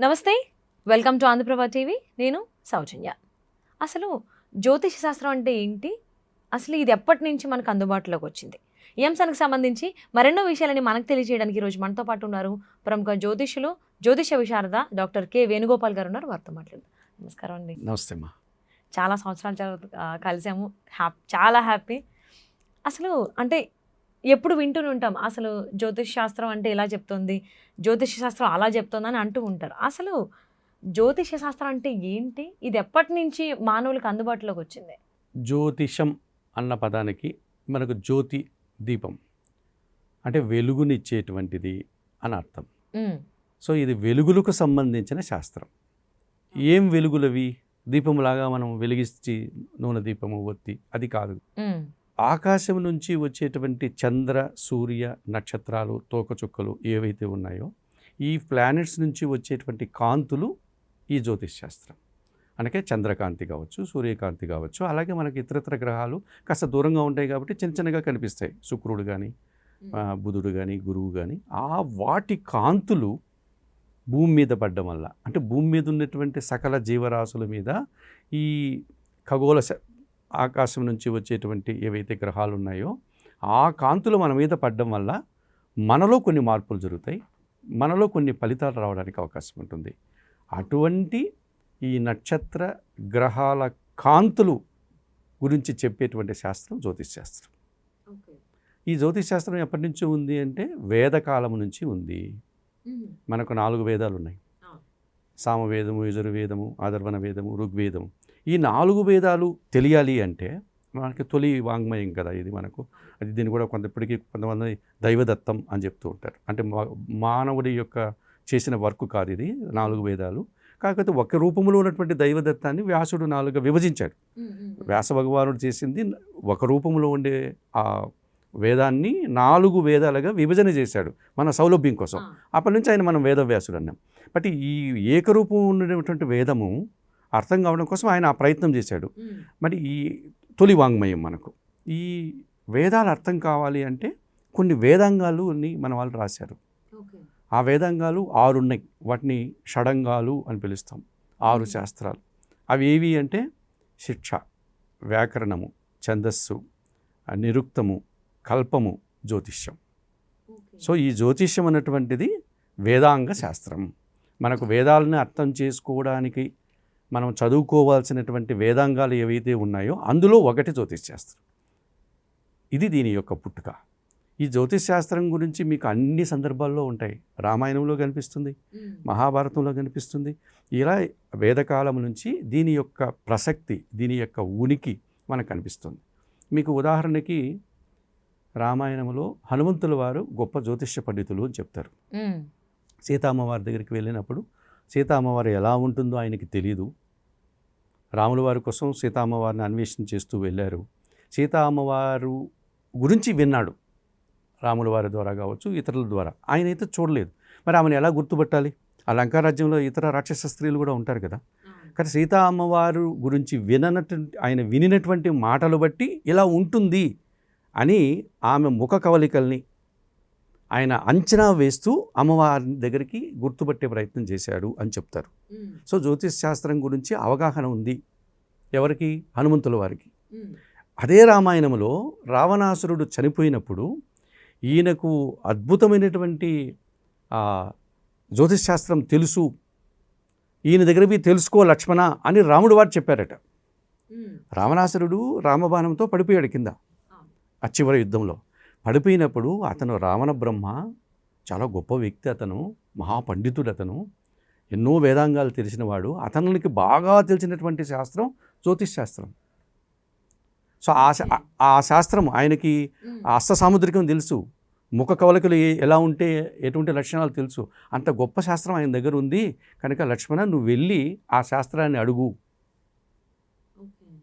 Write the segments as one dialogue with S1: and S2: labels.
S1: నమస్తే welcome to Andhraprabha TV. నేను సౌజన్య. అసలు జ్యోతిష శాస్త్రం అంటే ఏంటి? అసలు ఇది ఎప్పటి నుంచి మనకు అందుబాటులోకి వచ్చింది? ఈ అంశానికి సంబంధించి మరెన్నో విషయాలని మనకు తెలియజేయడానికి ఈరోజు మనతో పాటు ఉన్నారు ప్రముఖ జ్యోతిషులు జ్యోతిష విశారద డాక్టర్ కె. వేణుగోపాల్ గారు ఉన్నారు. వారితో మాట్లాడు నమస్కారం అండి.
S2: నమస్తే అమ్మా.
S1: చాలా సంవత్సరాలు కలిసాము. హ్యాపీ చాలా హ్యాపీ. అసలు అంటే ఎప్పుడు వింటూనే ఉంటాం. అసలు జ్యోతిష్ శాస్త్రం అంటే ఇలా చెప్తుంది? జ్యోతిష శాస్త్రం అలా చెప్తుంది అని అంటూ ఉంటారు. అసలు జ్యోతిష శాస్త్రం అంటే ఏంటి? ఇది ఎప్పటి నుంచి మానవులకు అందుబాటులోకి వచ్చింది?
S2: జ్యోతిషం అన్న పదానికి మనకు జ్యోతి దీపం అంటే వెలుగునిచ్చేటువంటిది అని అర్థం. సో ఇది వెలుగులకు సంబంధించిన శాస్త్రం. ఏం వెలుగులవి? దీపములాగా మనం వెలిగించి నూనె దీపము ఒత్తి అది కాదు. ఆకాశం నుంచి వచ్చేటువంటి చంద్ర సూర్య నక్షత్రాలు తోకచుక్కలు ఏవైతే ఉన్నాయో ఈ ప్లానెట్స్ నుంచి వచ్చేటువంటి కాంతులు ఈ జ్యోతిష్ శాస్త్రం. అనకే చంద్రకాంతి కావచ్చు సూర్యకాంతి కావచ్చు అలాగే మనకి ఇతరత్ర గ్రహాలు కాస్త దూరంగా ఉంటాయి కాబట్టి చిన్న చిన్నగా కనిపిస్తాయి. శుక్రుడు కానీ బుధుడు కానీ గురువు కానీ ఆ వాటి కాంతులు భూమి మీద పడ్డం వల్ల అంటే భూమి మీద ఉన్నటువంటి సకల జీవరాశుల మీద ఈ ఖగోళ ఆకాశం నుంచి వచ్చేటువంటి ఏవైతే గ్రహాలు ఉన్నాయో ఆ కాంతులు మన మీద పడడం వల్ల మనలో కొన్ని మార్పులు జరుగుతాయి. మనలో కొన్ని ఫలితాలు రావడానికి అవకాశం ఉంటుంది. అటువంటి ఈ నక్షత్ర గ్రహాల కాంతులు గురించి చెప్పేటువంటి శాస్త్రం జ్యోతిష్ శాస్త్రం. ఈ జ్యోతిష్ శాస్త్రం ఎప్పటి నుంచి ఉంది అంటే వేదకాలం నుంచి ఉంది. మనకు నాలుగు వేదాలు ఉన్నాయి. సామవేదము యజుర్వేదము ఆదర్వణ వేదము ఋగ్వేదము. ఈ నాలుగు వేదాలు తెలియాలి అంటే మనకి తొలి వాంగ్మయం కదా ఇది మనకు. అది దీన్ని కూడా కొంత ఇప్పటికీ కొంతమంది దైవదత్తం అని చెప్తూ ఉంటారు. అంటే మా- మానవుడి యొక్క చేసిన వర్క్ కాదు ఇది నాలుగు వేదాలు. కాకపోతే ఒక రూపంలో ఉన్నటువంటి దైవదత్తాన్ని వ్యాసుడు నాలుగుగా విభజించాడు. వ్యాస భగవానుడు చేసింది ఒక రూపంలో ఉండే ఆ వేదాన్ని నాలుగు వేదాలుగా విభజన చేశాడు మన సౌలభ్యం కోసం. అప్పటి నుంచి ఆయన మనం వేదవ్యాసుడు అన్నాం. బట్ ఈ ఏకరూపం ఉన్నటువంటి వేదము అర్థం కావడం కోసం ఆయన ఆ ప్రయత్నం చేశాడు. మరి ఈ తొలి వాంగ్మయం మనకు. ఈ వేదాలు అర్థం కావాలి అంటే కొన్ని వేదాంగాలు మన వాళ్ళు రాశారు. ఆ వేదాంగాలు ఆరు ఉన్నాయి వాటిని షడంగాలు అని పిలుస్తాం. ఆరు. శాస్త్రాలు. అవి ఏవి అంటే శిక్ష వ్యాకరణము ఛందస్సు నిరుక్తము కల్పము జ్యోతిష్యం. సో ఈ జ్యోతిష్యం అన్నటువంటిది వేదాంగ శాస్త్రం. మనకు వేదాలను అర్థం చేసుకోవడానికి మనం చదువుకోవాల్సినటువంటి వేదాంగాలు ఏవైతే ఉన్నాయో అందులో ఒకటి జ్యోతిష్ శాస్త్రం ఇది దీని యొక్క పుట్టుక. ఈ జ్యోతిష్ శాస్త్రం గురించి మీకు అన్ని సందర్భాల్లో ఉంటాయి. రామాయణంలో కనిపిస్తుంది మహాభారతంలో కనిపిస్తుంది. ఇలా వేదకాలం నుంచి దీని యొక్క ప్రసక్తి దీని యొక్క ఉనికి మనకు కనిపిస్తుంది. మీకు ఉదాహరణకి రామాయణంలో హనుమంతుల వారు గొప్ప జ్యోతిష్య పండితులు అని చెప్తారు. సీతామ్మవారి దగ్గరికి వెళ్ళినప్పుడు సీతామ్మవారు ఎలా ఉంటుందో ఆయనకి తెలియదు రాముల వారి కోసం సీతామ్మవారిని అన్వేషణ చేస్తూ వెళ్ళారు. సీతా అమ్మవారు గురించి విన్నాడు. రాముల వారి ద్వారా కావచ్చు ఇతరుల ద్వారా. ఆయన అయితే చూడలేదు. మరి ఆమెను ఎలా గుర్తుపట్టాలి? ఆ లంకారాజ్యంలో ఇతర రాక్షస స్త్రీలు కూడా ఉంటారు కదా. కానీ సీతా అమ్మవారు గురించి విననటువంటి ఆయన వినినటువంటి మాటలు బట్టి ఇలా ఉంటుంది అని ఆమె ముఖ కవలికల్ని ఆయన అంచనా వేస్తూ అమ్మవారి దగ్గరికి గుర్తుపట్టే ప్రయత్నం చేశాడు అని చెప్తారు. సో జ్యోతిష్ శాస్త్రం గురించి అవగాహన ఉంది. ఎవరికి? హనుమంతుల వారికి. అదే రామాయణంలో రావణాసురుడు చనిపోయినప్పుడు ఈయనకు అద్భుతమైనటువంటి జ్యోతిష్ శాస్త్రం తెలుసు. ఈయన దగ్గర పోయి తెలుసుకో లక్ష్మణ అని రాముడు వారు చెప్పారట. రావణాసురుడు రామబాణంతో పడిపోయాడు కింద. ఆ చివరి యుద్ధంలో. పడిపోయినప్పుడు అతను రావణ బ్రహ్మ చాలా గొప్ప వ్యక్తి అతను మహాపండితుడు అతను ఎన్నో వేదాంగాలు తెలిసినవాడు అతనికి బాగా తెలిసినటువంటి శాస్త్రం జ్యోతిష్ శాస్త్రం. సో ఆ శా- ఆ- శాస్త్రం ఆయనకి
S1: ఉమ్,
S2: ఆ అస్త సాముద్రికం తెలుసు. ముఖ కవలికలు ఎలా ఉంటే ఎటువంటి లక్షణాలు తెలుసు. అంత గొప్ప శాస్త్రం ఆయన దగ్గర ఉంది. కనుక లక్ష్మణ నువ్వు వెళ్ళి ఆ శాస్త్రాన్ని అడుగు.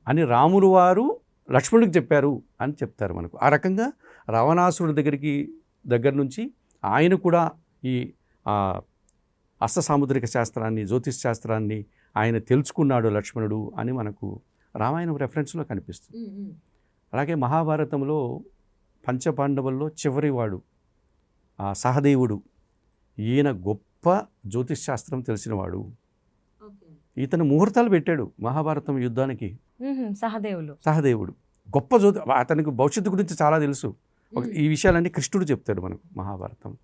S2: అని రాములు వారు లక్ష్మణుడికి చెప్పారు అని చెప్తారు మనకు. ఆ రకంగా రావణాసురుడి దగ్గరికి దగ్గర నుంచి ఆయన కూడా ఈ అస్త సాముద్రిక శాస్త్రాన్ని జ్యోతిష్ శాస్త్రాన్ని ఆయన తెలుసుకున్నాడు లక్ష్మణుడు అని మనకు రామాయణం రెఫరెన్స్లో కనిపిస్తుంది. అలాగే మహాభారతంలో పంచపాండవుల్లో చివరివాడు ఆ సహదేవుడు. ఈయన గొప్ప జ్యోతిష్ శాస్త్రం తెలిసినవాడు. ఇతను ముహూర్తాలు పెట్టాడు మహాభారతం యుద్ధానికి.
S1: మ్మ్హ. సహదేవులు.
S2: సహదేవుడు. గొప్ప జ్యోతి అతనికి భవిష్యత్తు గురించి చాలా తెలుసు. ఒక ఈ విషయాలన్నీ కృష్ణుడు చెప్తాడు మనకు మహాభారతం.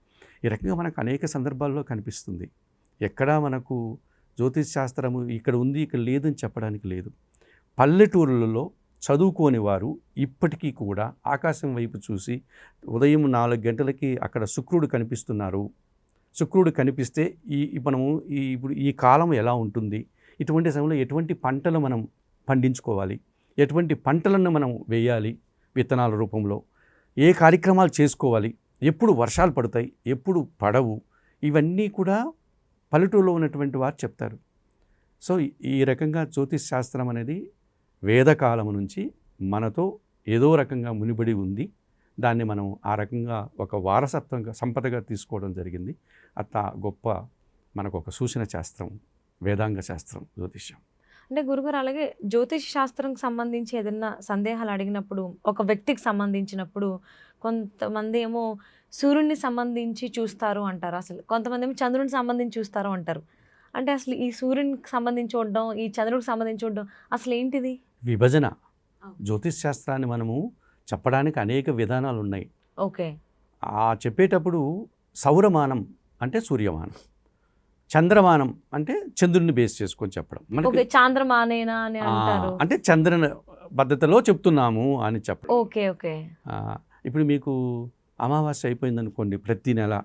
S2: ఈ రకంగా మనకు అనేక సందర్భాల్లో కనిపిస్తుంది. ఎక్కడా మనకు జ్యోతిష్ శాస్త్రము ఇక్కడ ఉంది ఇక్కడ లేదని చెప్పడానికి లేదు. పల్లెటూరులలో చదువుకోని వారు ఇప్పటికీ కూడా ఆకాశం వైపు చూసి ఉదయం నాలుగు గంటలకి అక్కడ శుక్రుడు కనిపిస్తున్నారు. శుక్రుడు కనిపిస్తే ఈ ఈ మనము ఈ ఇప్పుడు ఈ కాలం ఎలా ఉంటుంది? ఇటువంటి సమయంలో ఎటువంటి పంటలు మనం పండించుకోవాలి? ఎటువంటి పంటలను మనం వేయాలి? విత్తనాల రూపంలో. ఏ కార్యక్రమాలు చేసుకోవాలి? ఎప్పుడు వర్షాలు పడతాయి? ఎప్పుడు పడవు? ఇవన్నీ కూడా పల్లెటూరులో ఉన్నటువంటి వారు చెప్తారు. సో ఈ- రకంగా జ్యోతిష్ శాస్త్రం అనేది వేదకాలం నుంచి మనతో ఏదో రకంగా మునిబడి ఉంది. దాన్ని మనం ఆ రకంగా ఒక వారసత్వంగా సంపదగా తీసుకోవడం జరిగింది. అట్లా గొప్ప మనకు ఒక సూచన శాస్త్రం వేదాంగ శాస్త్రం జ్యోతిష్యం.
S1: అంటే గురుగారు అలాగే జ్యోతిష్ శాస్త్రంకి సంబంధించి ఏదైనా సందేహాలు అడిగినప్పుడు ఒక వ్యక్తికి సంబంధించినప్పుడు కొంతమంది ఏమో సూర్యుడిని సంబంధించి చూస్తారు అంటారు అసలు. కొంతమంది ఏమో చంద్రుడిని సంబంధించి చూస్తారు అంటారు. అంటే అసలు ఈ సూర్యునికి సంబంధించి చూడడం ఈ చంద్రుడికి సంబంధించి చూడడం అసలు ఏంటిది?
S2: విభజన. జ్యోతిష్ శాస్త్రాన్ని మనము చెప్పడానికి అనేక విధానాలు ఉన్నాయి.
S1: ఓకే.
S2: ఆ చెప్పేటప్పుడు సౌరమానం అంటే సూర్యమానం. చంద్రమానం అంటే చంద్రుడిని బేస్ చేసుకొని చెప్పడం. మనకి
S1: చాంద్రమానేనా అని
S2: ఆ,
S1: అంటారు.
S2: అంటే చంద్రుని పద్ధతిలో చెప్తున్నాము అని చెప్పడం.
S1: Okay okay.
S2: ఇప్పుడు మీకు అమావాస్య అయిపోయింది అనుకోండి ప్రతి నెల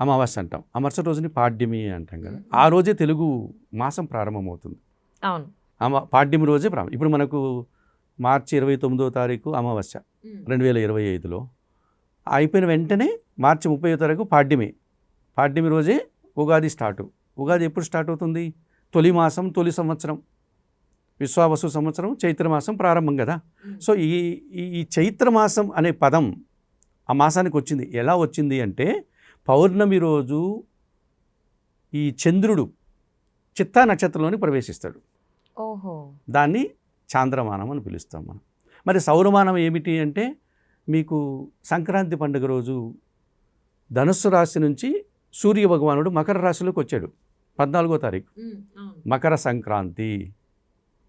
S2: అమావాస్య అంటాం. ఆ మరుసటి రోజుని పాడ్యమి అంటాం కదా. ఆ రోజే తెలుగు మాసం ప్రారంభమవుతుంది.
S1: అవును.
S2: అమా పాడ్యమి రోజే ప్రారంభం. ఇప్పుడు మనకు మార్చి ఇరవై తొమ్మిదో తారీఖు అమావాస్య రెండు వేల ఇరవై ఐదులో. అయిపోయిన వెంటనే మార్చి ముప్పై తారీఖు పాడ్యమి. పాడ్యమి రోజే ఉగాది స్టార్ట్. ఉగాది ఎప్పుడు స్టార్ట్ అవుతుంది? తొలి మాసం తొలి సంవత్సరం. విశ్వావసు సంవత్సరం చైత్రమాసం ప్రారంభం కదా? సో ఈ ఈ- చైత్రమాసం అనే పదం ఆ మాసానికి వచ్చింది. ఎలా వచ్చింది అంటే పౌర్ణమి రోజు ఈ చంద్రుడు చిత్తా నక్షత్రంలోని ప్రవేశిస్తాడు.
S1: ఓహో.
S2: దాన్ని చాంద్రమానం అని పిలుస్తాం మనం. మరి సౌరమానం ఏమిటి అంటే మీకు సంక్రాంతి పండుగ రోజు ధనుస్సు రాశి నుంచి సూర్య భగవానుడు మకర రాశిలోకి వచ్చాడు. పద్నాలుగో తారీఖు. మకర సంక్రాంతి.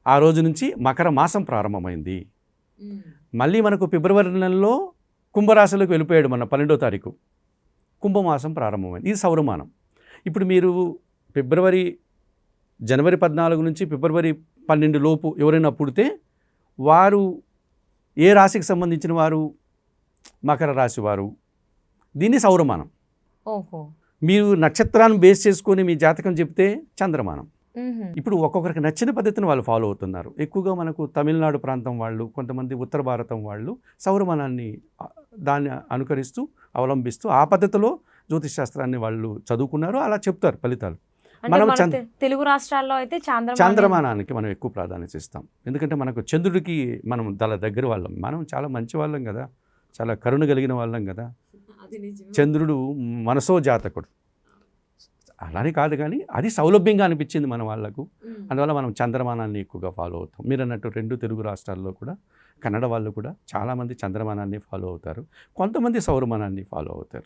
S2: ఆ రోజు నుంచి మకర మాసం ప్రారంభమైంది. మళ్ళీ మనకు ఫిబ్రవరి నెలలో కుంభరాశిలోకి వెళ్ళిపోయాడు మన పన్నెండో తారీఖు. కుంభమాసం ప్రారంభమైంది. ఇది సౌరమానం. ఇప్పుడు మీరు ఫిబ్రవరి జనవరి పద్నాలుగు నుంచి ఫిబ్రవరి పన్నెండు లోపు ఎవరైనా పుడితే వారు ఏ రాశికి సంబంధించిన వారు? మకర రాశి వారు. దీన్ని సౌరమానం.
S1: ఓహో.
S2: మీరు నక్షత్రాన్ని బేస్ చేసుకొని మీ జాతకం చెప్తే చంద్రమానం. ఇప్పుడు ఒక్కొక్కరికి నచ్చిన పద్ధతిని వాళ్ళు ఫాలో అవుతున్నారు. ఎక్కువగా మనకు తమిళనాడు ప్రాంతం వాళ్ళు కొంతమంది ఉత్తర భారతం వాళ్ళు సౌరమానాన్ని దాన్ని అనుకరిస్తూ అవలంబిస్తూ ఆ పద్ధతిలో జ్యోతిష్ శాస్త్రాన్ని వాళ్ళు చదువుకున్నారు అలా చెప్తారు ఫలితాలు. మనం
S1: తెలుగు రాష్ట్రాల్లో అయితే చాంద్రమానం
S2: చంద్రమానానికి మనం ఎక్కువ ప్రాధాన్యత ఇస్తాం. ఎందుకంటే మనకు చంద్రుడికి మనం దళ దగ్గర వాళ్ళం. మనం చాలా మంచి వాళ్ళం కదా. చాలా కరుణ కలిగిన వాళ్ళం కదా. చంద్రుడు మనసో జాతకుడు. అలానే కాదు కానీ అది సౌలభ్యంగా అనిపించింది మన వాళ్ళకు. అందువల్ల మనం చంద్రమానాన్ని ఎక్కువగా ఫాలో అవుతాం. మీరు అన్నట్టు రెండు తెలుగు రాష్ట్రాల్లో కూడా కన్నడ వాళ్ళు కూడా చాలామంది చంద్రమానాన్ని ఫాలో అవుతారు. కొంతమంది సౌరమానాన్ని ఫాలో అవుతారు.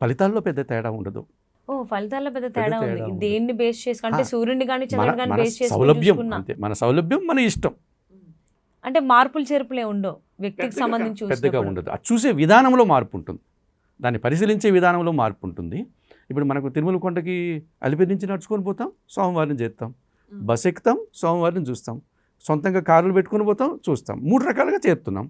S2: ఫలితాల్లో పెద్ద తేడా ఉండదు.
S1: ఓ ఫలితాల్లో పెద్ద తేడా ఉంది. దేన్ని బేస్ చేసుకుని అంటే
S2: ఆ,
S1: సూర్యుడిని కానీ
S2: మన
S1: చంద్రుడిని కానీ బేస్ చేసుకుని
S2: సౌలభ్యం అంతే. మన సౌలభ్యం మన ఇష్టం.
S1: అంటే మార్పులు చేర్పులే ఉండవు. వ్యక్తికి సంబంధించి
S2: పెద్దగా. ఉండదు. అది చూసే విధానంలో మార్పు ఉంటుంది. దాన్ని పరిశీలించే విధానంలో మార్పు ఉంటుంది. ఇప్పుడు మనకు తిరుమల కొండకి అలిపిరి నుంచి నడుచుకొని పోతాం సోమవారం చేస్తాం బస్ ఎక్కుతాం సోమవారం చూస్తాం. సొంతంగా కార్లు పెట్టుకొని పోతాం చూస్తాం. మూడు రకాలుగా చేరుతున్నాం.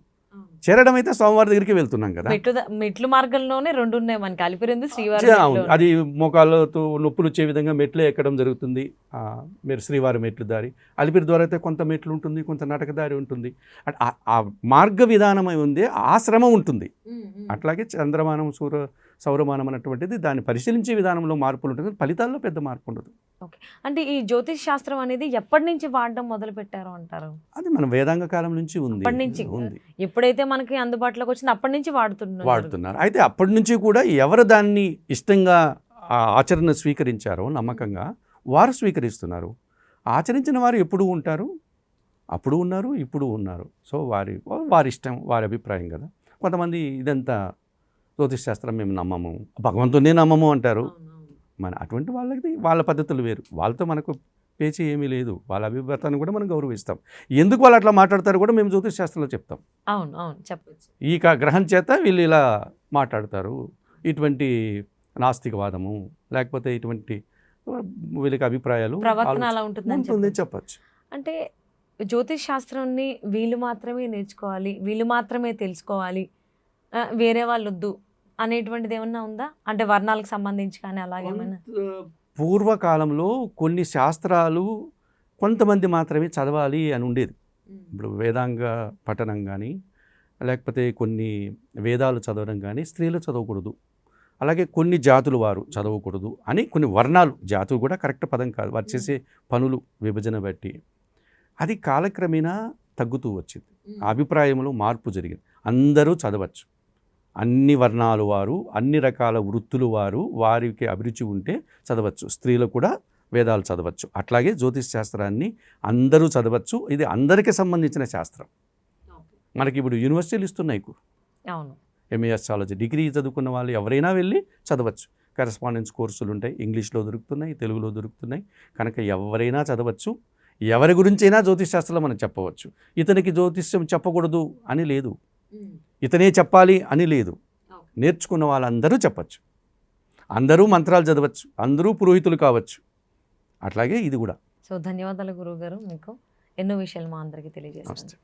S2: చేరడం అయితే సోమవారం దగ్గరికి వెళ్తున్నాం కదా.
S1: మెట్లు మార్గంలోనే రెండు ఉన్నాయి. మనకి అలిపిరింది శ్రీవారి.
S2: అది మోకాళ్ళతో నొప్పులు వచ్చే విధంగా మెట్లు ఎక్కడం జరుగుతుంది. ఆ, మీరు శ్రీవారి మెట్లు దారి. అలిపిరి ద్వారా అయితే కొంత మెట్లు ఉంటుంది కొంత నటక దారి ఉంటుంది. ఆ- మార్గ విధానమై ఉంది ఆ శ్రమ ఉంటుంది అట్లాగే చంద్రమానం సూర్య సౌరమానం అన్నటువంటిది దాన్ని పరిశీలించే విధానంలో మార్పులు ఉంటుంది. ఫలితాల్లో పెద్ద మార్పు ఉండదు.
S1: అంటే ఈ జ్యోతిష్ శాస్త్రం అనేది ఎప్పటి నుంచి వాడడం మొదలు పెట్టారు అంటారు?
S2: అది మన వేదాంగ కాలం నుంచి ఉంది.
S1: అప్పటి నుంచి.
S2: ఉంది.
S1: ఎప్పుడైతే మనకి అందుబాటులోకి వచ్చింది అప్పటి నుంచి వాడుతున్నారు.
S2: వాడుతున్నారు. అయితే అప్పటి నుంచి కూడా ఎవరు దాన్ని ఇష్టంగా ఆచరణ స్వీకరించారో నమ్మకంగా వారు స్వీకరిస్తున్నారు. ఆచరించిన వారు ఎప్పుడు ఉంటారు? అప్పుడు ఉన్నారు ఇప్పుడు ఉన్నారు. సో వారి వారి ఇష్టం వారి అభిప్రాయం కదా. కొంతమంది ఇదంతా జ్యోతిష్ శాస్త్రం మేము నమ్మము. భగవంతునే నమ్మము అంటారు. మన అటువంటి వాళ్ళకి వాళ్ళ పద్ధతులు వేరు. వాళ్ళతో మనకు పేచీ ఏమీ లేదు. వాళ్ళ అభిప్రాయాన్ని కూడా మనం గౌరవిస్తాం. ఎందుకు వాళ్ళు అట్లా మాట్లాడతారు కూడా మేము జ్యోతిష్ శాస్త్రంలో చెప్తాం.
S1: అవును అవును. చెప్పచ్చు.
S2: ఈ గ్రహం చేత వీళ్ళు ఇలా మాట్లాడతారు. ఇటువంటి నాస్తికవాదము లేకపోతే ఇటువంటి వీళ్ళకి అభిప్రాయాలు ఉంటుంది
S1: చెప్పొచ్చు. అంటే జ్యోతిష్ శాస్త్రాన్ని వీళ్ళు మాత్రమే నేర్చుకోవాలి వీళ్ళు మాత్రమే తెలుసుకోవాలి. వేరే వాళ్ళు వద్దు అనేటువంటిది ఏమన్నా ఉందా? అంటే వర్ణాలకు సంబంధించి కానీ అలాగేమైనా
S2: పూర్వకాలంలో కొన్ని శాస్త్రాలు కొంతమంది మాత్రమే చదవాలి అని ఉండేది. ఇప్పుడు వేదాంగ పఠనం కానీ లేకపోతే కొన్ని వేదాలు చదవడం కానీ స్త్రీలు చదవకూడదు. అలాగే కొన్ని జాతుల వారు చదవకూడదు అని కొన్ని వర్ణాలు జాతులు కూడా కరెక్ట్ పదం కాదు. వారు చేసే పనులు విభజన బట్టి అది కాలక్రమేణా తగ్గుతూ వచ్చింది. అభిప్రాయంలో మార్పు జరిగింది. అందరూ చదవచ్చు. అన్ని వర్ణాలు వారు అన్ని రకాల వృత్తులు వారు వారికి అభిరుచి ఉంటే చదవచ్చు. స్త్రీలు కూడా వేదాలు చదవచ్చు. అట్లాగే జ్యోతిష్ శాస్త్రాన్ని అందరూ చదవచ్చు. ఇది అందరికీ సంబంధించిన శాస్త్రం. మనకి ఇప్పుడు యూనివర్సిటీలు ఇస్తున్నాయి
S1: అవును.
S2: ఎంఏ అస్ట్రాలజీ డిగ్రీ చదువుకున్న వాళ్ళు ఎవరైనా వెళ్ళి చదవచ్చు. కరెస్పాండెన్స్ కోర్సులు ఉంటాయి. ఇంగ్లీష్లో దొరుకుతున్నాయి తెలుగులో దొరుకుతున్నాయి. కనుక ఎవరైనా చదవచ్చు. ఎవరి గురించైనా జ్యోతిష్ శాస్త్రంలో మనం చెప్పవచ్చు. ఇతనికి జ్యోతిష్యం చెప్పకూడదు అని లేదు. ఇతనే చెప్పాలి అని లేదు. నేర్చుకున్న వాళ్ళందరూ చెప్పచ్చు. అందరూ మంత్రాలు చదవచ్చు. అందరూ పురోహితులు కావచ్చు. అట్లాగే ఇది కూడా.
S1: సో ధన్యవాదాలు గురువు గారు మీకు ఎన్నో విషయాలు మా అందరికీ తెలియజేస్తారు